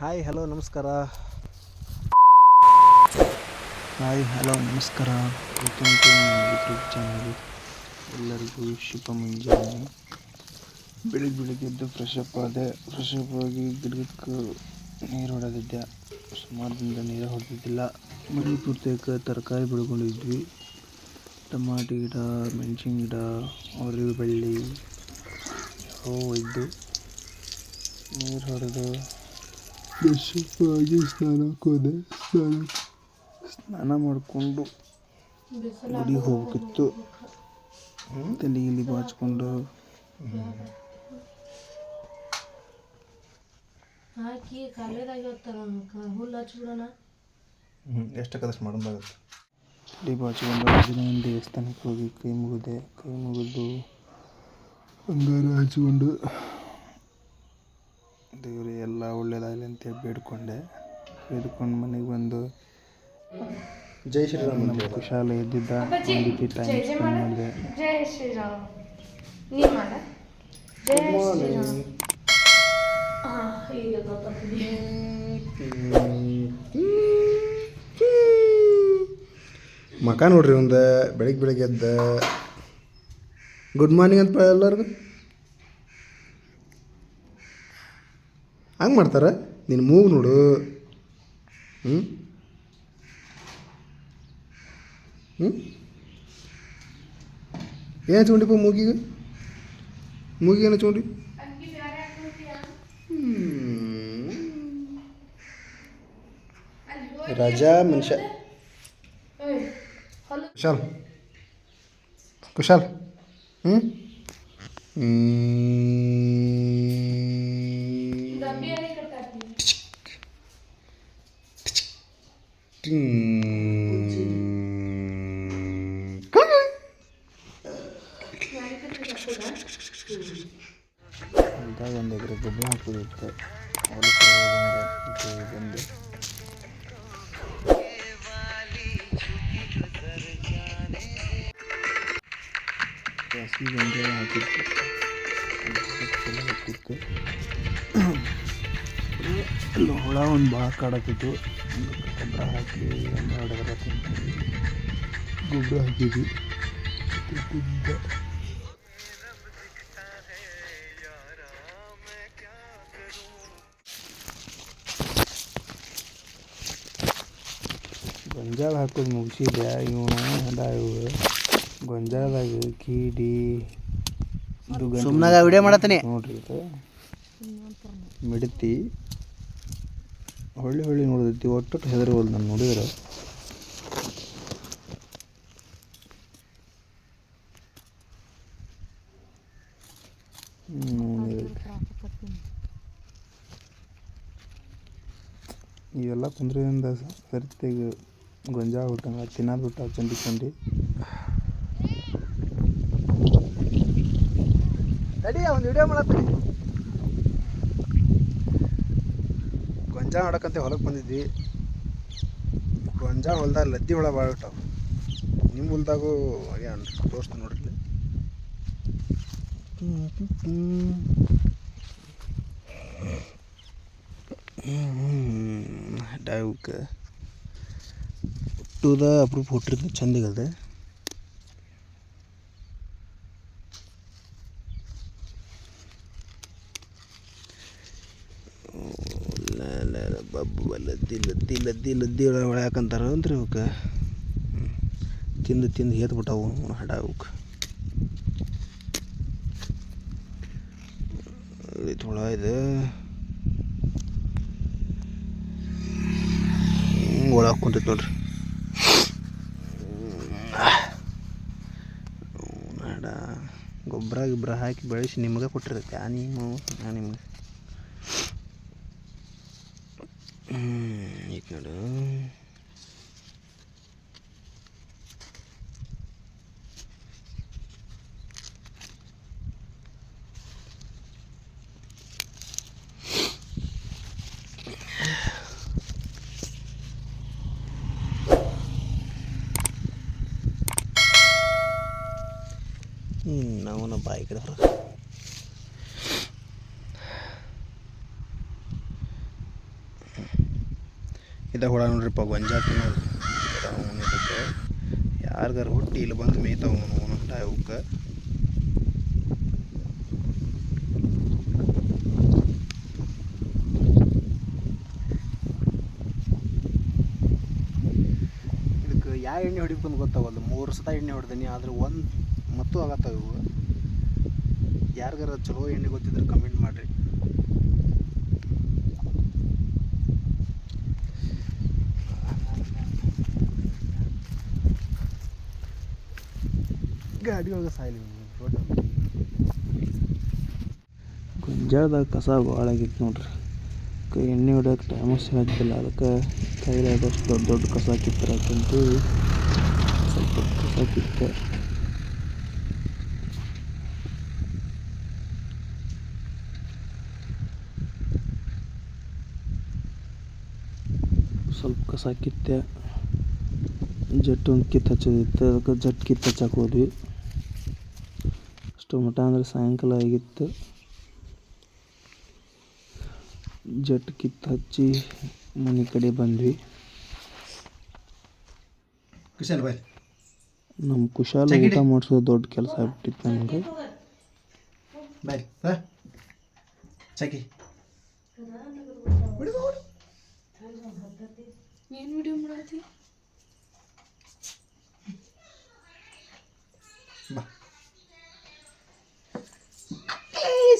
Hi hello ನಮಸ್ಕಾರ. Hi hello ನಮಸ್ಕಾರ. YouTube channel ಎಲ್ಲರಿಗೂ ಶುಭ ಮುಂಜಾನೆ. ಬೆಳಿಗ್ಗೆ ಬೆಳಿಗ್ಗೆ ಎದ್ದು ಫ್ರೆಶ್ ಅಪ್ ಆದೆ. ಫ್ರೆಶ್ ಅಪ್ ಆಗಿ ಗಿಡಕ್ಕೆ ನೀರು ಹೊಡೆದಿದ್ದೆ. ಸುಮಾರು ದಿನದ ನೀರು ಹೊಡೆದಿದ್ದಿಲ್ಲ. ಮಳೆ ಪೂರ್ತಿಯಾಗ ತರಕಾರಿ ಬೆಳ್ಕೊಂಡಿದ್ವಿ. ಟಮಾಟಿ ಗಿಡ, ಮೆಣಸಿನ ಗಿಡ ಅವ್ರಿಗೆ ಬೆಳ್ಳಿ ಹೂವು ಇದ್ದು ನೀರು ಹೊಡೆದು ಫ್ರೆಶ್ ಅಪ್ ಆಗಿ ಸ್ನಾನಕ್ಕೆ ಹೋದೆ ಸ್ನಾನ ಸ್ನಾನ ಮಾಡಿಕೊಂಡು ಗುಡಿಗೆ ಹೋಗ್ಬೇಕಿತ್ತು ತಲೆ ಇಲ್ಲಿ ಬಾಚ್ಕೊಂಡು. ಹಾಕಿ ಕಾಲೇದಾಗ ಹುಲ್ಲು ಹಚ್ಬಿಡೋಣ. ಎಷ್ಟಕ್ಕದಷ್ಟು ಮಾಡೋದಾಗುತ್ತೆ ತಲೆ ಬಾಚ್ಕೊಂಡು ಆಂಜನೇಯನ ದೇವಸ್ಥಾನಕ್ಕೆ ಹೋಗಿ ಕೈ ಮುಗಿದೆ ಕೈ ಮುಗಿದು ಬಂಗಾರ ಹಚ್ಕೊಂಡು ದೇವ್ರೆ ಎಲ್ಲ ಒಳ್ಳೇದಾಗಲಿ ಅಂತೇಳಿ ಬೇಡ್ಕೊಂಡೆ. ಬೇಡ್ಕೊಂಡು ಮನೆಗೆ ಬಂದು ಜೈ ಶ್ರೀರಾಮ್ ನಮ್ಮ ಕುಶಾಲ ಇದ್ದಿದ್ದ ಒಂದು ರೀತಿ ಟೈಮ್ ಸ್ಪೆಂಡ್ ಮಾಡಿದೆ. ಜಯ ಶ್ರೀರಾಮ್. ನೀ ಮಾಡ. ಜಯ ಶ್ರೀರಾಮ್. ಹಾಂ ಈಗ ಗೊತ್ತಾಗ್ತದೆ. ಮಕ ನೋಡ್ರಿ ಒಂದು ಬೆಳಿಗ್ಗೆ ಬೆಳಿಗ್ಗೆ ಎದ್ದ. ಗುಡ್ ಮಾರ್ನಿಂಗ್ ಅಂತ ಎಲ್ಲರಿಗೂ. ಹಂಗೆ ಮಾಡ್ತಾರೆ? ನಿನ್ನ ಮೂಗು ನೋಡು. ಹ್ಞೂ ಹ್ಞೂ ಏನು ಹಚ್ಕೊಂಡಿಪ್ಪ ಮೂಗಿಗೆ? ಮೂಗಿಗೆ ಏನು ಹಚ್ಕೊಂಡಿ ರಾಜಾ ಮನುಷ್ಯ. ಕುಶಾಲ್. ಕುಶಾಲ್. ಹ್ಞೂ ಹೊಲ್ದಾಗ ಒಂದು ಎಕರೆ ಗೊಬ್ಬರ ಹಾಕೋದಿತ್ತು ಹೊಲಕ್ಕೆ ಹೋಗೋದಂದ್ರೆ ಬಂದು ಹಸಿ ಗೊಂಜಾಳ ಹಾಕಿತ್ತು ಅದು ಸ್ವಲ್ಪ ಚಲೋ ಹಾಕಿತ್ತು ಅಲ್ಲಿ ಹುಳ ಒಂದು ಭಾಳ ಕಾಡತ್ತಿತ್ತು ಗೊಬ್ಬರ ಹಾಕಿ ಒಂದು ಹೊಡೆದ್ರೆ ತಿಂತೀವಿ. ಗೊಬ್ಬರ ಹಾಕಿದ್ವಿ. ಗೊಂಜಾಳ ಹಾಕೋದು ಮುಗಿಸಿದೆ ಇವನು? ಅದ ಇವು. ಗೊಂಜಾಳದಾಗ ಕೀಡಿ ಸುಮ್ಮನಾಗ ವಿಡಿಯೋ ಮಾಡತ್ತೀನಿ. ನೋಡ್ರಿ ಇದು. ಮಿಡತಿ. ಹೊಳ್ಳಿ ಹೊಳ್ಳಿ ನೋಡಿದೈತಿ, ಒಟ್ಟು ಹೆದರ್ವಲ್ದು ನಾನು ನೋಡಿದ್ರೆ. ಇವೆಲ್ಲ ಕುಂದ್ರದಿಂದ ಸರಿತೆಗೆ ಗೊಂಜಾಳ ಹುಟ್ಟಂಗ, ತಿನ್ನೋದು ಹುಟ್ಟ ಚಂಡಿ ಚಂಡಿ ಒಂದು ವಿಡಿಯೋ ಮಾಡತ್ತೀನಿ ಗೊಂಜಾಳ ಹೊಡಕಂತ ಹೊಲಕ್ಕೆ ಬಂದಿದ್ವಿ. ಗೊಂಜಾಳ ಹೊಲ್ದಾಗ ಲದ್ದಿ ಹುಳ ಭಾಳ ಇಟ್ಟಾವ ನಿಮ್ಮ ಹೊಲ್ದಾಗೂ ಆಗ್ಯಾವ ತೋರಿಸ್ತು ನೋಡ್ರಿ. ಡಾವ್ಕ ಹುಟ್ಟುದ ಅಪ್ರೂಪ ಹುಟ್ಟಿರ್ತದೆ ಚಂದಿಗಲ್ದೆ. ಬಬ್ಬು ಲದ್ದಿ ಲದ್ದಿ ಲದ್ದಿ ಲದ್ದಿ ಒಳ ಯಾಕಂತಾರ ಅಂದ್ರೆ ಇವಕ್ಕೆ ಹ್ಮ್. ತಿಂದು ತಿಂದು ಹೇತ್ ಬಿಟ್ಟಾವು ಹಡ ಅವಕ್ಕೆ. ಹುಳ ಇದೆ. ಒಳಗೆ ಕುಂತೈತೆ ನೋಡ್ರಿ. ಹಡ. ಗೊಬ್ಬರ, ಗಿಬ್ಬರ ಹಾಕಿ ಬೆಳೆಸಿ ನಿಮಗೆ ಕೊಟ್ಟಿರ್ತೈತೆ. ಆ ನಿಮ್ಮ ನಾ ನಿಮ್ಗೆ. ಅವನ ಬಾಯಿ ಇದ ಹುಳ ನೋಡ್ರಿಪ್ಪ ಗೊಂಜಾಳ ನೋಡ್ರಿ ಯಾರಿಗಾರು ಹುಟ್ಟಿ ಇಲ್ಲಿ ಬಂದು ಮೇಯ್ತಾವ ಅವನು ಅವಕ್ಕೆ ಯಾವ ಎಣ್ಣೆ ಹೊಡಿಬೇಕು ಅಂತ ಮೂರು ಸತ ಎಣ್ಣೆ ಹೊಡೆದೀನಿ, ಆದ್ರೆ ಒಂದು ಮತ್ತು ಆಗತ್ತಾವ ಇವು. ಯಾರಿಗಾರ ಚಲೋ ಎಣ್ಣೆ ಗೊತ್ತಿದ್ರೆ ಕಮೆಂಟ್ ಮಾಡಿರಿ. ಗಾಡಿ ಒಳಗೆ ಸಾಯಿಲಿ ಗೊಂಜಾಳದಾಗ ಕಸ ಭಾಳ ಆಗೈತೆ ನೋಡ್ರಿ. ಎಣ್ಣೆ ಹೊಡ್ಯಕ್ಕೆ ಟೈಮು ಸಿಗೋದಿಲ್ಲ ಅದಕ್ಕೆ ಕೈಲಾದಷ್ಟು ದೊಡ್ಡ ದೊಡ್ಡ ಕಸ ಕಿತ್ತರಾಕಂತೇಳಿ ಸ್ವಲ್ಪ ಕಸ ಕಿತ್ತೆ. ಸ್ವಲ್ಪ ಕಸ ಕಿತ್ತೆ ಜಟ್ಟು ಒಂದು ಕಿತ್ತು ಹಚ್ಚೋದಿತ್ತು ಅದಕ್ಕೆ ಜಟ್ ಕಿತ್ತು ಹಚ್ಚಕ್ಕೆ ಹೋದ್ವಿ. ಅಷ್ಟು ಮಟ ಅಂದರೆ ಸಾಯಂಕಾಲ ಆಗಿತ್ತು. ಜಟ್ ಕಿತ್ತು ಹಚ್ಚಿ ಮನೆ ಕಡೆ ಬಂದ್ವಿ. ಕುಶಲ್ ಬಾಯ್. ನಮ್ಮ ಕುಶಾಲ. ಊಟ ಮಾಡಿಸೋದು ದೊಡ್ಡ ಕೆಲಸ ಆಗ್ಬಿಟ್ಟಿತ್ತು ನನಗೆ ಬಾಯ್ ಚಕಿ ಏನು ವಿಡಿಯೋ ಮಾಡತ್ತಿ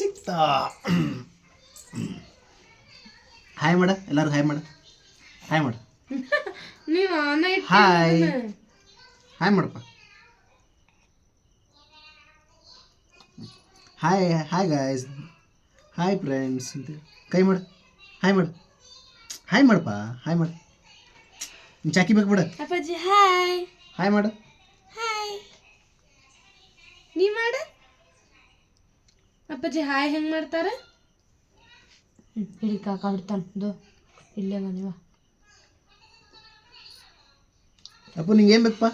ಸಿಕ್ತಾ. ಹಾಯ್ ಮಾಡ ಎಲ್ಲರೂ ಹಾಯ್ ಮಾಡ. ಹಾಯ್ ಮಾಡ. ಹಾಯ್ ಹಾಯ್ ಮಾಡಪ್ಪ. Hi hi guys hi friends ಅಂತ ಕೈ ಮಾಡು. ಹಾಯ್ ಮಾಡು. ಹಾಯ್ ಮಾಡಪ್ಪ ಹಾಯ್ ಮಾಡು ನೀನು ಚಾಕಿ ಬೇಕು ಬಿಡು. ಅಪ್ಪಾಜಿ ಹಾಯ್ ಹಾಯ್ ಮಾಡು. ಹಾಯ್ ನೀ ಮಾಡ. ಅಪ್ಪಾಜಿ ಹಾಯ್ ಹೆಂಗ್ ಮಾಡ್ತಾರೆ? ಇಲ್ಲಿ ಕಾಕ ಬಿಡ್ತಾನ ದೋ ಇಲ್ಲೇ ಬನ್ನಿವ ಅಪ್ಪ ನಿಂಗೆ ಏನು ಬೇಕಪ್ಪ?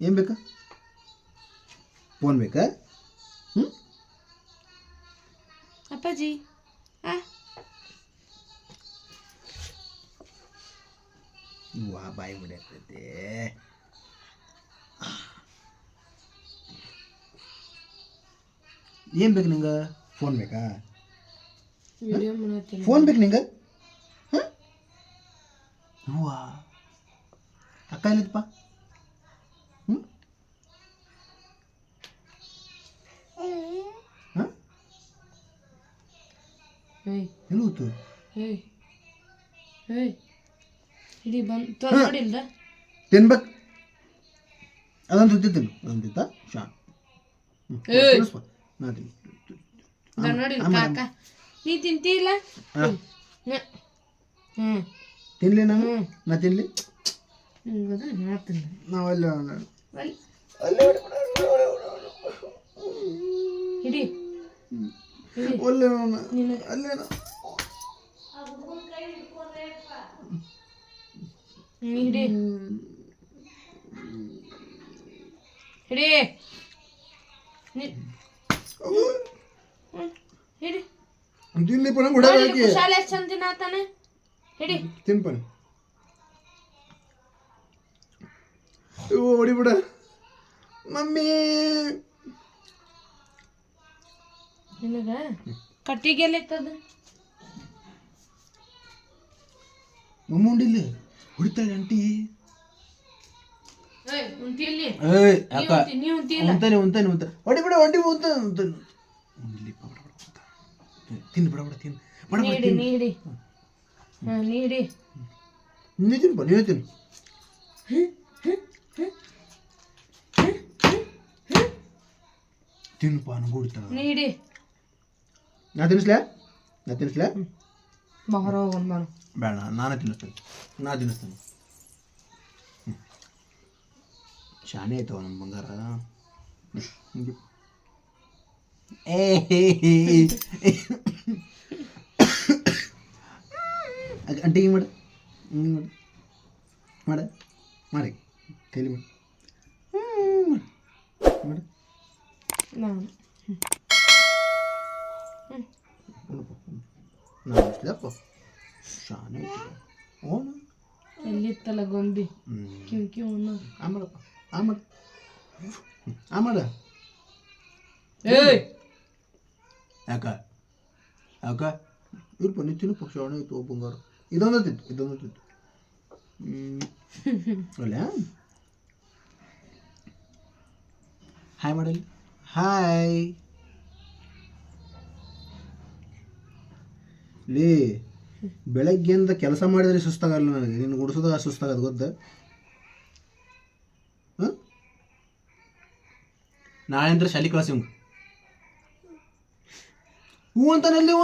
ಏನು ಬೇಕಾ? ಫೋನ್ ಬೇಕಾ? ಹ್ಞೂ ಅಪ್ಪಾಜಿ ಆ ವಾ ಬಾಯಿ ಬಿಡತ್ತೈತೆ ಏನು ಬೇಕು ನಿಂಗೆ ಫೋನ್ ಬೇಕಾ ವಿಡಿಯೋ ಮಾಡತ್ತೀನಿ ಫೋನ್ ಬೇಕು ನಿಂಗೆ ಹಾಂ ಹೂವಾ ಅಕ್ಕ ಎಲ್ಲಿತ್ತಪ್ಪ ಹ್ಞೂ ಹಾಂ ಏಯ್ ಎಲ್ಲಿ ಹೋಯ್ತು ಏಯ್ ಏಯ್ ಹಿಡಿ ಬಂದ್ ತೋ ನೋಡಿಲ್ದ ತಿನ್ಬೇಕು ಅದೊಂದು ತಿಂತೀನಿ ಅದೊಂದು ತಿಂತ ಶಾ ಹ್ಞೂ ಏಯ್. ತಿನ್ನಿಸ್ಪ ನಾ ತಿನ್ ದ ನೋಡಿಲ್ಲ ಕಾಕ ನೀ ತಿಂತಿಲ್ಲ ಹಾಂ ಹ್ಮ್ ತಿನ್ಲಿ ನಾನು ಹ್ಮ್ ನಾ ತಿನ್ಲಿ ಹ್ಮ್ ಅದನ್ನ ಮಾಡ್ತೀನಿ ನಾವು ಅಲ್ಲಿ ಅಲ್ಲಿ ಹಿಡಿ ಹಿಡಿ ಒಳ್ಳೆ ನೀನು ಅಲ್ಲೇ ನೀ ಹಿಡಿ. ಹಿಡಿ. ಹಿಡಿ ಪಣ ನೋಡಿ, ಹುಡುಗಿ ಕುಶಾಲ ಎಷ್ಟು ಚಂದ ತಿನ್ನಾತಾನೆ ಹಿಡಿ. ತಿನ್ಪಣ ಇವು ಹೊಡಿಬಿಡ ಮಮ್ಮಿ. ನಿನಗ ಕಟ್ಟಿಗೆ ಎಲ್ಲಿತ್ತದ ಮಮ್ಮ ಉಂಡಿಲ್ಲ. ಹೊಡಿತಾಳೆ ಅಂಟಿ ಉಂತಿ ಉಂತಾನೆ ಉಂತಾನೆ ಉಂತ ಹೊಡಿ ಉಂತ ಬಡ ಬಡ ಉಂತ ತಿನ್ ಬಿಡ ಬಿಡ ಬಡ ನೀ ಬಡ ಹಿಡಿ ತಿನ್ ನೀ ಹಿಡಿ ಹಾ ನೀ ಹಿಡಿ ನೀವೇ ತಿನ್ನು. ತಿನ್ಪ ನಂಗೆ ನೀಡಿ. ನಾ ತಿನ್ನಿಸ್ಲಾ ನಾ ತಿನ್ನಿಸ್ಲಾ ಬಾ ಹೊರ ಹೋಗೋಣ ಬಾನು ಬೇಡ ನಾನೇ ತಿನ್ನಿಸ್ತೇನೆ ನಾ ತಿನ್ನಿಸ್ತೇನೆ ಹ್ಮ್. ಶಾನೆ ಆಯ್ತವ ನಮ್ಮ ಬಂಗಾರ ಹ್ಮ್. ಹಿಂಗೆ. ಏ ಹೇ, ಹೇ. ಅದ್ ಅಂಟಿ ಹಿಂಗೆ ಮಾಡು ಹಿಂಗೆ ಮಾಡು ಮಾಡ ಮಾಡಿ ಕೈಲಿ ಮಾಡು ಹ್ಮ್, ಮಾಡು ಮಾಡು ನಾನು ನಾನು ಇಸ್ಲಪ್ಪ ಶಾನೆ ಓನ ಎಲ್ಲಿತ್ತಲ್ಲ ಗೊಂಬಿ ಕ್ಯೂ ಕ್ಯೂ ಓನ ಆ ಆಮಡ ಆಮಡ ಮಾಡ ಏಯ್ ಯಾಕ ಯಾಕ ಇರ್ಪ ನೀ ತಿನ್ನಪ್ಪ ಶ್ರವಣ ಇತ್ತು ಬಂಗಾರ ಇದೊಂದು ತಿತ್ತು ಇದೊಂದು ತಿತ್ತು ಅಲ್ಲ ಹಾಯ್ ಮಾಡಲಿ ಹಾಯ್ ಲೇ ಬೆಳಗ್ಗೆಯಿಂದ ಕೆಲಸ ಮಾಡಿದ್ರೆ ಸುಸ್ತಾಗಲ್ಲ ನನಗೆ. ನಿನ್ನ ಗುಡಿಸೋದಾಗ ಸುಸ್ತಾಗದು ಗೊತ್ತ? ನಾಳೆ ಅಂದ್ರೆ ಶಾಲಿ ಕಳಿಸಿ ಹ್ಞೂ ಹ್ಞೂ ಅಂತಾನಲ್ಲಿವ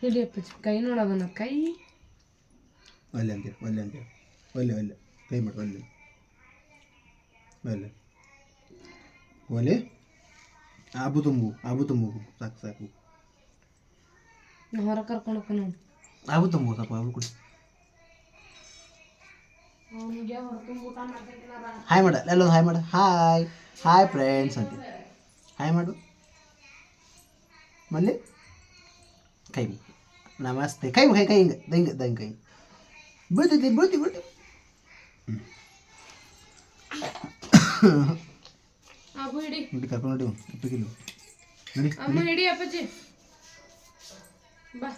ಹಿಡಿ ಅಪ್ಪಾಜಿ ಕೈ ನೋಡೋದನ್ನ ಕೈ. ಒಲ್ಲೆ ಅಂತೀರ ಒಲ್ಲೆ ಅಂತೀರ ಒಲ್ಲೆ ಒಲ್ಲೆ. ಕೈ ಮಾಡಿ ಒಲ್ಲೆ. ಒಲ್ಲೆ. ಒಲೆ ಆಬು ತುಂಬು ಆಬು ತುಂಬು. ಸಾಕು ಸಾಕು. ಹೊರ ಕರ್ಕೊಂಡು ಹೋಗ್ತಾನೆ ಆಗುತ್ತಮ್ಮ ಸ್ವಲ್ಪ ಆಬು ಕೊಡಿ. ಹಾಯ್ ಮಾಡ ಎಲ್ಲೊಂದು ಹಾಯ್ ಮಾಡ. ಹಾಯ್ ಹಾಯ್ ಫ್ರೆಂಡ್ಸ್ ಅಂತ. ಹಾಯ್ ಮಾಡು. ಮಲ್ಲಿ? ಕೈ. ನಮಸ್ತೆ. ಕೈ ಕೈ ಕೈ ಹಿಂಗೆ ಹಿಂಗೆ ದಂಗೆ ಕೈ ಬೀಳ್ತೈತಿ ಬೀಳ್ತಿ ಬೀಳ್ತಿ ಕರ್ಕೊಂಡು ನೋಡಿ ಉಪ್ಪಿಗಿಲ್ಲ ನೋಡಿ ಅಮ್ಮ ಹಿಡಿ ಅಪ್ಪಾಜಿ ಬಾ